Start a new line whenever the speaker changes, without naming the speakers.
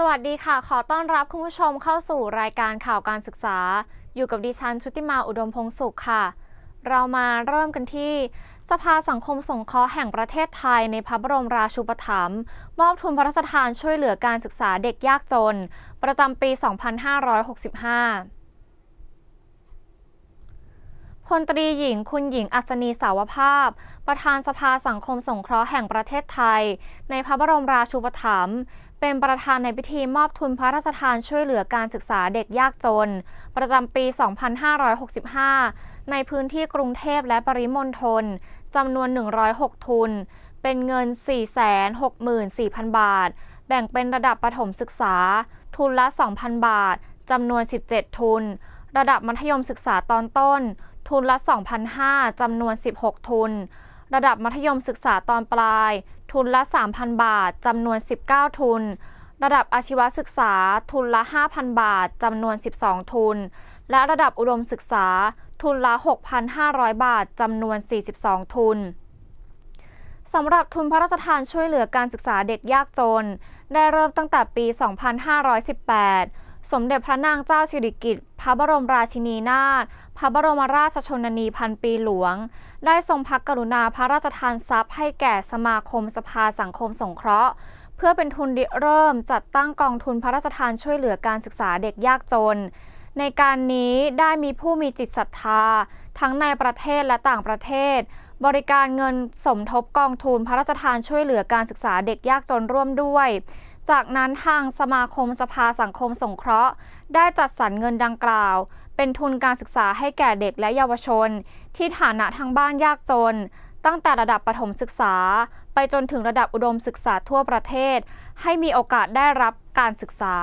สวัสดีค่ะ ขอต้อนรับคุณผู้ชมเข้าสู่รายการข่าวการศึกษา อยู่กับดิฉันชุติมาอุดมพงสุขค่ะ เรามาเริ่มกันที่ สภาสังคมสงเคราะห์แห่งประเทศไทยในพระบรมราชูปถัมภ์มอบทุนพระราชทานช่วยเหลือการศึกษาเด็กยากจน ประจำปี 2565 พลตรีหญิงคุณหญิงอัศนีสาวภาพ ประธานสภาสังคมสงเคราะห์แห่งประเทศไทย ในพระบรมราชูปถัมภ์เป็นประธานในพิธีมอบทุนพระราชทานช่วยเหลือการศึกษาเด็กยากจน ประจำปี 2565 ในพื้นที่กรุงเทพและปริมณฑลจำนวน 106 ทุน เป็นเงิน 464,000 บาท แบ่งเป็นระดับประถมศึกษา ทุนละ 2,000 บาทจำนวน 17 ทุน ระดับมัธยมศึกษาตอนต้น ทุนละ 2,500จำนวน 16 ทุน ระดับมัธยมศึกษาตอนปลาย ทุนละ 3,000 บาทจำนวน 19 ทุน ระดับอาชีวศึกษา ทุนละ 5,000 บาทจำนวน 12 ทุน และระดับอุดมศึกษา ทุนละ 6,500 บาทจำนวน 42 ทุนสำหรับทุนพระราชทานช่วยเหลือการศึกษาเด็กยากจน ได้เริ่มตั้งแต่ปี 2518 สมเด็จพระนางเจ้าสิริกิติ์ พระบรมราชินีนาถ พระบรมราชชนนีพันปีหลวง ได้ทรงพระกรุณาพระราชทานทรัพย์ให้แก่สมาคมสภาสังคมสงเคราะห์ เพื่อเป็นทุนเริ่มจัดตั้งกองทุนพระราชทานช่วยเหลือการศึกษาเด็กยากจน ในการนี้ได้มีผู้มีจิตศรัทธา ทั้งในประเทศและต่างประเทศ บริการเงินสมทบกองทุนพระราชทานช่วยเหลือการศึกษาเด็กยากจนร่วมด้วย จากนั้นทางสมาคมสภาสังคมสงเคราะห์ ได้จัดสรรเงินดังกล่าว เป็นทุนการศึกษาให้แก่เด็กและเยาวชน ที่ฐานะทางบ้านยากจน ตั้งแต่ระดับประถมศึกษา ไปจนถึงระดับอุดมศึกษาทั่วประเทศ ให้มีโอกาสได้รับการศึกษา